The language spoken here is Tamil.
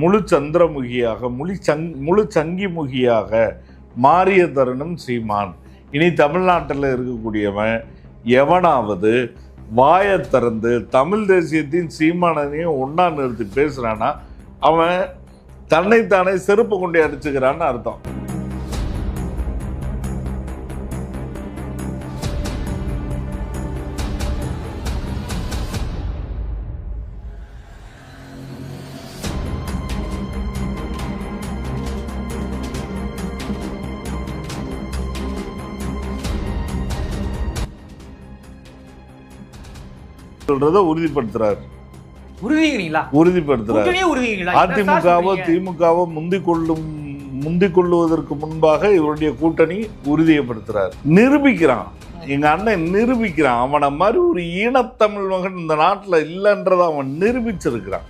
முழு சந்திரமுகியாக முழு சங் முழு சங்கிமுகியாக மாறிய தருணம் சீமான். இனி தமிழ்நாட்டில் இருக்கக்கூடியவன் எவனாவது வாயை திறந்து தமிழ் தேசியத்தையும் சீமானனையும் ஒன்றா நிறுத்தி பேசுகிறான்னா அவன் தன்னைத்தானே செருப்பு கொண்டு அடிச்சுக்கிறான்னு அர்த்தம். சொல்றத உறுதிப்படுத்துறாரு. உறுதிங்களா அதிமுகவோ திமுகவோ முந்திக் கொள்ளும் முந்திக் கொள்ளுவதற்கு முன்பாக இவருடைய கூட்டணி உறுதியப்படுத்துறார். நிரூபிக்கிறான். எங்க அண்ணன் நிரூபிக்கிறான். அவனை மாதிரி ஒரு ஈனத்தமிழ் மகன் இந்த நாட்டுல இல்லைன்றதை அவன் நிரூபிச்சிருக்கிறான்.